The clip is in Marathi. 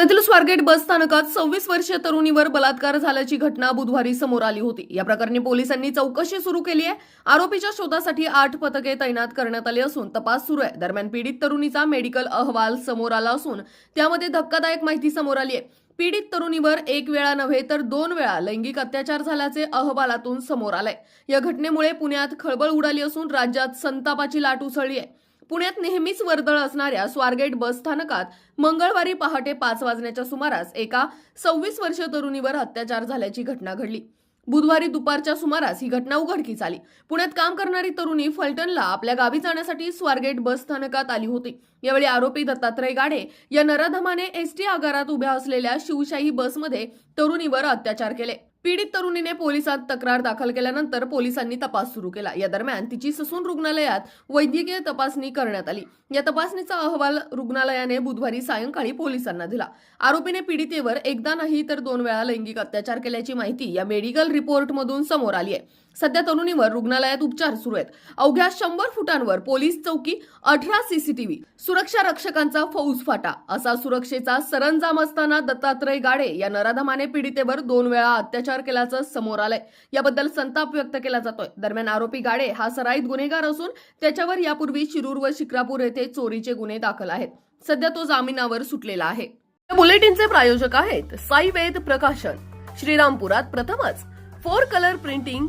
पुण्यातील स्वारगेट बस स्थानकात सव्वीस वर्षीय तरुणीवर बलात्कार झाल्याची घटना बुधवारी समोर आली होती. या प्रकरणी पोलिसांनी चौकशी सुरू केली आहे. आरोपीच्या शोधासाठी आठ पथके तैनात करण्यात आली असून तपास सुरू आहे. दरम्यान पीडित तरुणीचा मेडिकल अहवाल समोर आला असून त्यामध्ये धक्कादायक माहिती समोर आली आहे. पीडित तरुणीवर एक वेळा नव्हे तर दोन वेळा लैंगिक अत्याचार झाल्याचे अहवालातून समोर आलंय. या घटनेमुळे पुण्यात खळबळ उडाली असून राज्यात संतापाची लाट उसळली आहे. पुण्यात नेहमीच वर्दळ असणाऱ्या स्वारगेट बस स्थानकात मंगळवारी पहाटे पाच वाजण्याच्या सुमारास एका सव्वीस वर्षीय तरुणीवर अत्याचार झाल्याची घटना घडली. बुधवारी दुपारच्या सुमारास ही घटना उघडकीस आली. पुण्यात काम करणारी तरुणी फलटणला आपल्या गावी जाण्यासाठी स्वारगेट बस स्थानकात आली होती. यावेळी आरोपी दत्तात्रय गाडे या नराधमाने एसटी आगारात उभ्या असलेल्या शिवशाही बसमध्ये तरुणीवर अत्याचार केले. पीडित तरुणीने पोलिसात तक्रार दाखल केल्यानंतर पोलिसांनी तपास सुरू केला. या दरम्यान तिची ससून रुग्णालयात वैद्यकीय तपासणी करण्यात आली. या तपासणीचा अहवाल रुग्णालयाने बुधवारी सायंकाळी पोलिसांना दिला. आरोपीने पीडितेवर एकदा नाही तर दोन वेळा लैंगिक अत्याचार केल्याची माहिती या मेडिकल रिपोर्टमधून समोर आली आहे. सध्या तरुणीवर रुग्णालयात उपचार सुरू आहेत. अवघ्या शंभर फुटांवर पोलीस चौकी अठरा सीसीटीव्ही सुरक्षा रक्षकांचा फौज फाटा. असा सुरक्षेचा सरंजाम असताना दत्तात्रय गाडे या नराधमाने पीडितेवर दोन वेळा अत्याचार केल्याचं समोर आलंय. याबद्दल संताप व्यक्त केला जातोय. दरम्यान आरोपी गाडे हा सराईत गुन्हेगार असून त्याच्यावर यापूर्वी शिरूर व शिक्रापूर येथे चोरीचे गुन्हे दाखल आहेत. सध्या तो जामिनावर सुटलेला आहे. बुलेटिनचे प्रायोजक आहेत साई वेद प्रकाशन. श्रीरामपुरात प्रथमच फोर कलर प्रिंटिंग